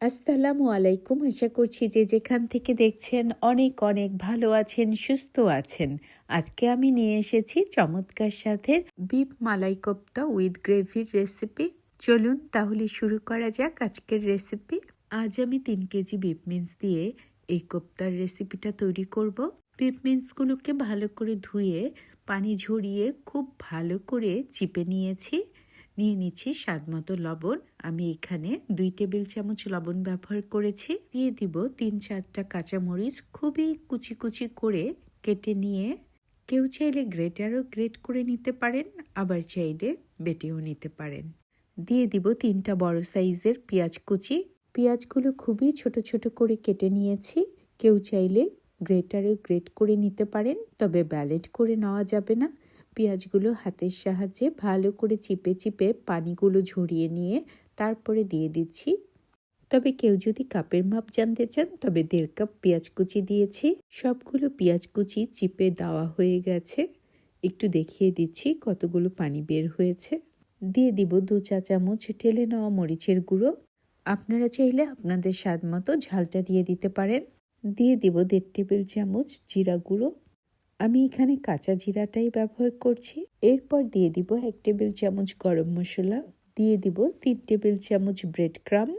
আসসালামু আলাইকুম। আশা করছি যে যেখান থেকে দেখছেন অনেক অনেক ভালো আছেন, সুস্থ আছেন। আজকে আমি নিয়ে এসেছি চমৎকার সাথে বিপ মালাই কোপ্তা উইথ গ্রেভির রেসিপি। চলুন তাহলে শুরু করা যাক আজকের রেসিপি। আজ আমি তিন কেজি বিপ মিন্স দিয়ে এই কোপ্তার রেসিপিটা তৈরি করব। বিপ মিন্সগুলোকে ভালো করে ধুয়ে, পানি ঝরিয়ে, খুব ভালো করে চিপে নিয়েছি। নিয়ে নিচ্ছি স্বাদ মতো লবণ। আমি এখানে দুই টেবিল চামচ লবণ ব্যবহার করেছি। দিয়ে দিব তিন চারটা কাঁচামরিচ। খুবই কুচি কুচি করে কেটে নিয়ে কেউ চাইলে গ্রেটারও গ্রেট করে নিতে পারেন, আবার চাইলে বেটেও নিতে পারেন। দিয়ে দিব তিনটা বড় সাইজের পেঁয়াজ কুচি। পেঁয়াজগুলো খুবই ছোট ছোট করে কেটে নিয়েছি। কেউ চাইলে গ্রেটারেও গ্রেট করে নিতে পারেন, তবে ব্যালেট করে নেওয়া যাবে না। পেঁয়াজগুলো হাতের সাহায্যে ভালো করে চিপে চিপে পানিগুলো ঝরিয়ে নিয়ে তারপরে দিয়ে দিচ্ছি। তবে কেউ যদি কাপের মাপ জানতে চান, তবে দেড় কাপ পেঁয়াজ কুচি দিয়েছি। সবগুলো পেঁয়াজ কুচি চিপে দেওয়া হয়ে গেছে। একটু দেখিয়ে দিচ্ছি কতগুলো পানি বের হয়েছে। দিয়ে দিব দু চা চামচ ঠেলে নেওয়া মরিচের গুঁড়ো। আপনারা চাইলে আপনাদের স্বাদ মতো ঝালটা দিয়ে দিতে পারেন। দিয়ে দিব দেড় টেবিল চামচ জিরা গুঁড়ো। আমি এখানে কাঁচা জিরাটাই ব্যবহার করছি। এরপর দিয়ে দিব এক টেবিল চামচ গরম মশলা। দিয়ে দিব তিন টেবিল চামচ ব্রেড ক্রাম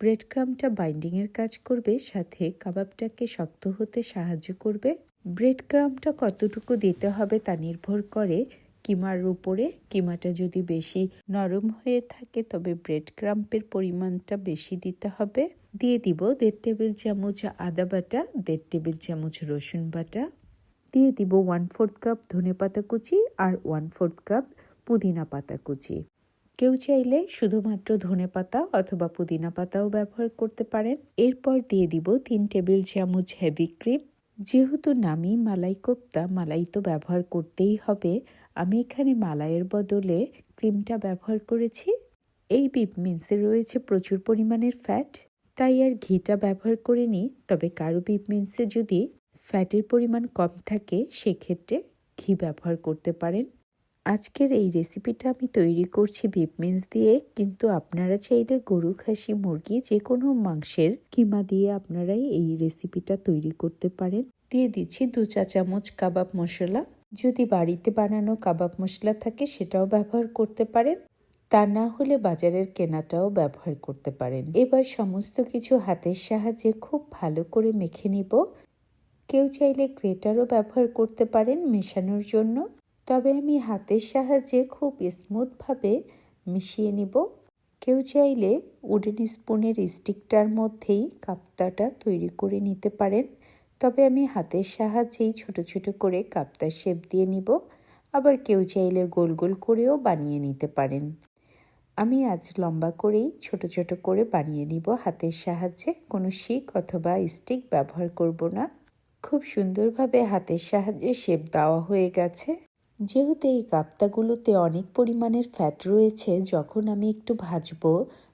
ব্রেড ক্রামটা বাইন্ডিংয়ের কাজ করবে, সাথে কাবাবটাকে শক্ত হতে সাহায্য করবে। ব্রেড ক্রামটা কতটুকু দিতে হবে তা নির্ভর করে কিমার উপরে। কিমাটা যদি বেশি নরম হয়ে থাকে, তবে ব্রেড ক্রাম্পের পরিমাণটা বেশি দিতে হবে। দিয়ে দিব দেড় টেবিল চামচ আদা বাটা, দেড় টেবিল চামচ রসুন বাটা। দিয়ে দিব ওয়ান ফোর্থ কাপ ধনে পাতা কুচি আর ওয়ান ফোর্থ কাপ পুদিনা পাতা কুচি। কেউ চাইলে শুধুমাত্র ধনে পাতা অথবা পুদিনা পাতাও ব্যবহার করতে পারেন। এরপর দিয়ে দিব তিন টেবিল চামচ হেভি ক্রিম যেহেতু নামি মালাই কোপ্তা মালাই তো ব্যবহার করতেই হবে, আমি এখানে মালাইয়ের বদলে ক্রিমটা ব্যবহার করেছি। এই বিপ মিন্সে রয়েছে প্রচুর পরিমাণের ফ্যাট তাই আর ঘিটা ব্যবহার করিনি, তবে কারও বিপ মিন্সে যদি ফ্যাটের পরিমাণ কম থাকে, সেক্ষেত্রে ঘি ব্যবহার করতে পারেন। আজকের এই রেসিপিটা আমি তৈরি করছি বিপ মিন্স দিয়ে, কিন্তু আপনারা চাইলে গরু, খাসি, মুরগি যে কোনো মাংসের কিমা দিয়ে আপনারাই এই রেসিপিটা তৈরি করতে পারেন। দিয়ে দিচ্ছি দু চা চামচ কাবাব মশলা। যদি বাড়িতে বানানো কাবাব মশলা থাকে, সেটাও ব্যবহার করতে পারেন। তা না হলে বাজারের কেনাটাও ব্যবহার করতে পারেন। এবার সমস্ত কিছু হাতের সাহায্যে খুব ভালো করে মেখে নিব। কেউ চাইলে গ্রেটারও ব্যবহার করতে পারেন মেশানোর জন্য। তবে আমি হাতের সাহায্যে খুব স্মুথভাবে মিশিয়ে নিব। কেউ চাইলে উডেন স্পুনের স্টিকটার মধ্যেই কাপ্তাটা তৈরি করে নিতে পারেন। তবে আমি হাতের সাহায্যেই ছোট ছোট করে কাপ্তার শেপ দিয়ে নিব। আবার কেউ চাইলে গোল গোল করেও বানিয়ে নিতে পারেন। আমি আজ লম্বা করেই ছোট ছোট করে বানিয়ে নিব হাতের সাহায্যে। কোনো শিক অথবা স্টিক ব্যবহার করব না। খুব সুন্দরভাবে হাতের সাহায্যে শেপ দেওয়া হয়ে গেছে। যেহেতু এই কাপ্তাগুলোতে অনেক পরিমাণের ফ্যাট রয়েছে, যখন আমি একটু ভাজবো,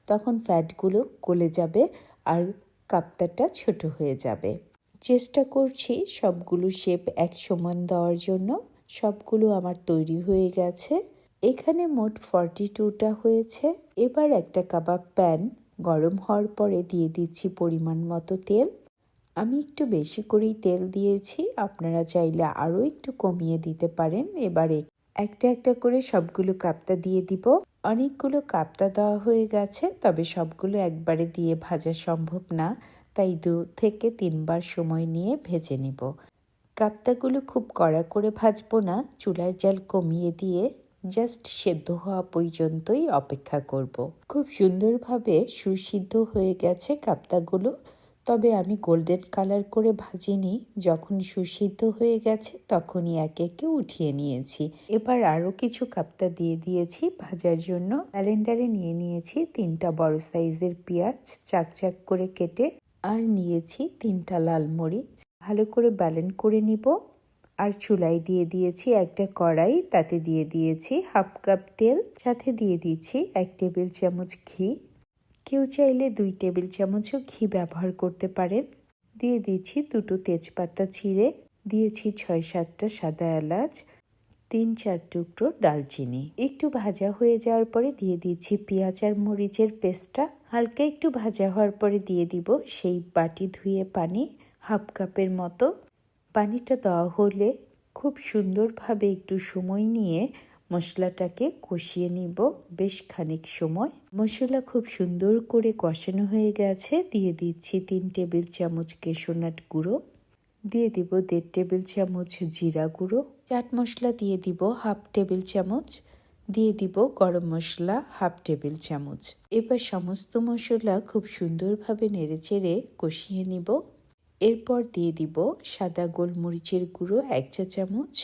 তখন ফ্যাটগুলো গলে যাবে আর কাপ্তাটা ছোট হয়ে যাবে। চেষ্টা করছি সবগুলো শেপ এক সমান দেওয়ার জন্য। সবগুলো আমার তৈরি হয়ে গেছে। এখানে মোট ফর্টি টুটা হয়েছে। এবার একটা কাবাব প্যান গরম হওয়ার পরে দিয়ে দিচ্ছি পরিমাণ মতো তেল। আমি একটু বেশি করেই তেল দিয়েছি, আপনারা চাইলে আরও একটু কমিয়ে দিতে পারেন। এবারে একটা একটা করে সবগুলো কাপ্তা দিয়ে দিব। অনেকগুলো কাপ্তা দেওয়া হয়ে গেছে, তবে সবগুলো একবারে দিয়ে ভাজা সম্ভব না, তাই দু থেকে তিনবার সময় নিয়ে ভেজে নিব। কাপ্তাগুলো খুব কড়া করে ভাজবো না, চুলার জাল কমিয়ে দিয়ে জাস্ট সেদ্ধ হওয়া পর্যন্তই অপেক্ষা করব। খুব সুন্দরভাবে সুসিদ্ধ হয়ে গেছে কাপ্তাগুলো। তবে আমি গোল্ডেন কালার করে ভাজিনি। যখন সুসিদ্ধ হয়ে গেছে, তখনই একে একে উঠিয়ে নিয়েছি। এবার আরও কিছু কাপ্তা দিয়ে দিয়েছি। ভাজার জন্য ক্যালেন্ডারে নিয়ে নিয়েছি তিনটা বড় সাইজের পেঁয়াজ চাকচাক করে কেটে আর নিয়েছি তিনটা লাল মরিচ। ভালো করে ব্যালেন্ড করে নিব। আর চুলাই দিয়ে দিয়েছি একটা কড়াই, তাতে দিয়ে দিয়েছি হাফ কাপ তেল। সাথে দিয়ে দিয়েছি এক টেবিল চামচ ঘি। কেউ চাইলে দুই টেবিল চামচও ঘি ব্যবহার করতে পারেন। দিয়ে দিয়েছি দুটো তেজপাতা ছিঁড়ে, দিয়েছি ছয় সাতটা সাদা এলাচ, তিন চার টুকরো ডালচিনি একটু ভাজা হয়ে যাওয়ার পরে দিয়ে দিয়েছি পেঁয়াজ আর মরিচের পেস্টটা। হালকা একটু ভাজা হওয়ার পরে দিয়ে দিব সেই বাটি ধুয়ে পানি হাফ কাপের মতো। পানিটা দেওয়া হলে খুব সুন্দরভাবে একটু সময় নিয়ে মশলাটাকে কষিয়ে নিব। বেশ খানিক সময়। মশলা খুব সুন্দর করে কষানো হয়ে গেছে। দিয়ে দিচ্ছি তিন টেবিল চামচ কেশোনাট গুঁড়ো। দিয়ে দিব দেড় টেবিল চামচ জিরা গুঁড়ো। চাট মশলা দিয়ে দিব হাফ টেবিল চামচ। দিয়ে দিব গরম মশলা হাফ টেবিল চামচ। এবার সমস্ত মশলা খুব সুন্দরভাবে নেড়েচেড়ে কষিয়ে নিব। এরপর দিয়ে দিব সাদা গোলমরিচের গুঁড়ো এক চা চামচ।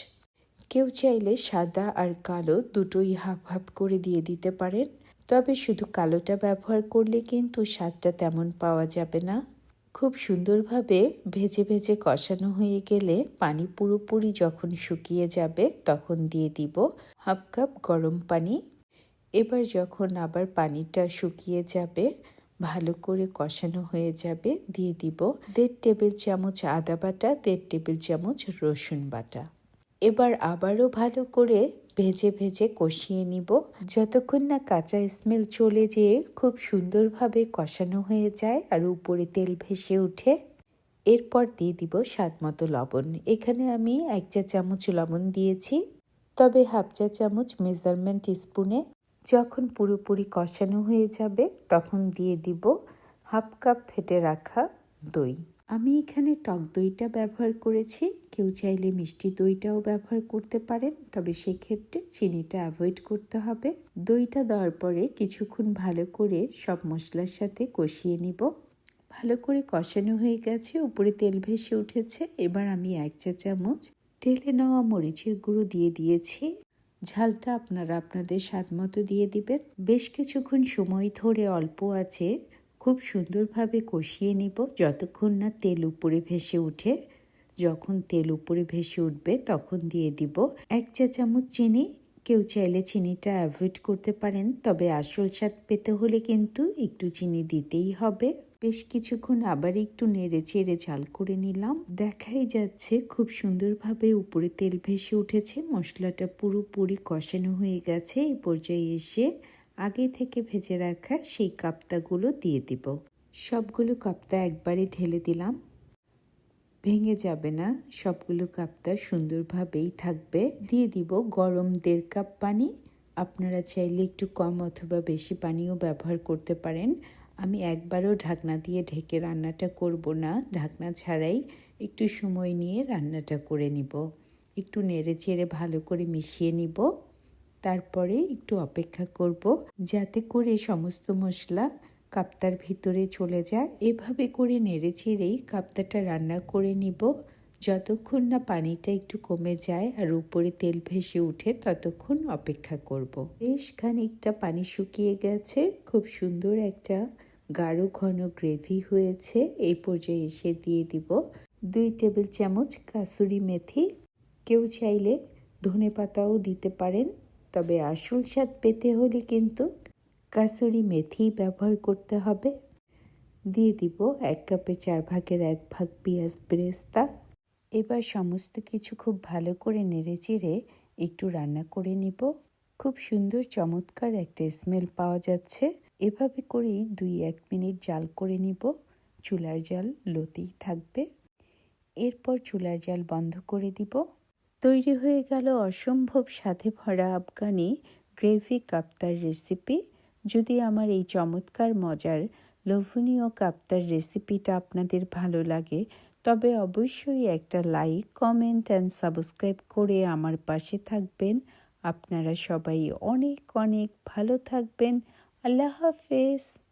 কেউ চাইলে সাদা আর কালো দুটোই হাফ হাফ করে দিয়ে দিতে পারেন। তবে শুধু কালোটা ব্যবহার করলে কিন্তু স্বাদটা তেমন পাওয়া যাবে না। খুব সুন্দরভাবে ভেজে ভেজে কষানো হয়ে গেলে পানি পুরোপুরি যখন শুকিয়ে যাবে তখন দিয়ে দিব হাফ কাপ গরম পানি। এবার যখন আবার পানিটা শুকিয়ে যাবে, ভালো করে কষানো হয়ে যাবে, দিয়ে দিব দেড় টেবিল চামচ আদা বাটা, দেড় টেবিল চামচ রসুন বাটা। এবার আবারও ভালো করে ভেজে ভেজে কষিয়ে নিব। যতক্ষণ না কাঁচা স্মেল চলে যেয়ে খুব সুন্দরভাবে কষানো হয়ে যায় আর উপরে তেল ভেসে উঠে এরপর দিয়ে দিব স্বাদ মতো লবণ। এখানে আমি এক চা চামচ লবণ দিয়েছি, তবে হাফ চা চামচ মেজারমেন্ট স্পুনে। যখন পুরোপুরি কষানো হয়ে যাবে, তখন দিয়ে দিব হাফ কাপ ফেটে রাখা দই। আমি এখানে টক দইটা ব্যবহার করেছি। কেউ চাইলে মিষ্টি দইটাও ব্যবহার করতে পারেন, তবে সেক্ষেত্রে চিনিটা অ্যাভয়েড করতে হবে। দইটা দেওয়ার পরে কিছুক্ষণ ভালো করে সব মশলার সাথে কষিয়ে নিব। ভালো করে কষানো হয়ে গেছে, উপরে তেল ভেসে উঠেছে। এবার আমি এক চা চামচ টেলে নেওয়া মরিচের গুঁড়ো দিয়ে দিয়েছি। ঝালটা আপনারা আপনাদের স্বাদ মতো দিয়ে দিবেন। বেশ কিছুক্ষণ সময় ধরে অল্প আছে। খুব সুন্দরভাবে কষিয়ে নিব। যতক্ষণ না তেল উপরে ভেসে উঠে, যখন তেল উপরে ভেসে উঠবে, তখন দিয়ে দিব এক চা চামচ চিনি। কেউ চাইলে চিনিটা অ্যাভয়েড করতে পারেন, তবে আসল স্বাদ পেতে হলে কিন্তু একটু চিনি দিতেই হবে। বেশ কিছুক্ষণ আবার একটু নেড়ে চেড়ে ঝাল করে নিলাম। দেখাই যাচ্ছে খুব সুন্দরভাবে উপরে তেল ভেসে উঠেছে। মশলাটা পুরোপুরি কষানো হয়ে গেছে। এই পর্যায়ে এসে আগে থেকে ভেজে রাখা সেই কাপ্তাগুলো দিয়ে দিব। সবগুলো কাপ্তা একবারে ঢেলে দিলাম। ভেঙে যাবে না, সবগুলো কাপ্তা সুন্দরভাবেই থাকবে। দিয়ে দিব গরম দেড় কাপ পানি। আপনারা চাইলে একটু কম অথবা বেশি পানিও ব্যবহার করতে পারেন। আমি একবারও ঢাকনা দিয়ে ঢেকে রান্নাটা করব না। ঢাকনা ছাড়াই একটু সময় নিয়ে রান্নাটা করে নিব। একটু নেড়ে চেড়ে ভালো করে মিশিয়ে নিব। তারপরে একটু অপেক্ষা করব যাতে করে সমস্ত মশলা কাপ্তার ভিতরে চলে যায়। এভাবে করে নেড়ে ছেড়েই কাপ্তাটা রান্না করে নিব। যতক্ষণ না পানিটা একটু কমে যায় আর উপরে তেল ভেসে উঠে ততক্ষণ অপেক্ষা করব। বেশ খানিকটা পানি শুকিয়ে গেছে। খুব সুন্দর একটা গাঢ় ঘন গ্রেভি হয়েছে। এই পর্যায়ে এসে দিয়ে দিব দুই টেবিল চামচ কাসুরি মেথি। কেউ চাইলে ধনে পাতাও দিতে পারেন। তবে আসল স্বাদ পেতে হলে কিন্তু কাসুরি মেথি ব্যবহার করতে হবে। দিয়ে দিব এক কাপে চার ভাগের এক ভাগ পেঁয়াজ ব্রেস্তা। এবার সমস্ত কিছু খুব ভালো করে নেড়ে চেড়ে একটু রান্না করে নিব। খুব সুন্দর চমৎকার একটা স্মেল পাওয়া যাচ্ছে। এভাবে করেই দুই এক মিনিট জাল করে নিব। চুলার জাল লতেই থাকবে। এরপর চুলার জাল বন্ধ করে দিব। তৈরি হয়ে গেল অসম্ভব সাথে ভরা আফগানি গ্রেভি কাপ্তার রেসিপি। যদি আমার এই চমৎকার, মজার, লোভনীয় কাপ্তার রেসিপিটা আপনাদের ভালো লাগে, তবে অবশ্যই একটা লাইক, কমেন্ট অ্যান্ড সাবস্ক্রাইব করে আমার পাশে থাকবেন। আপনারা সবাই অনেক অনেক ভালো থাকবেন। আল্লাহ হাফেজ।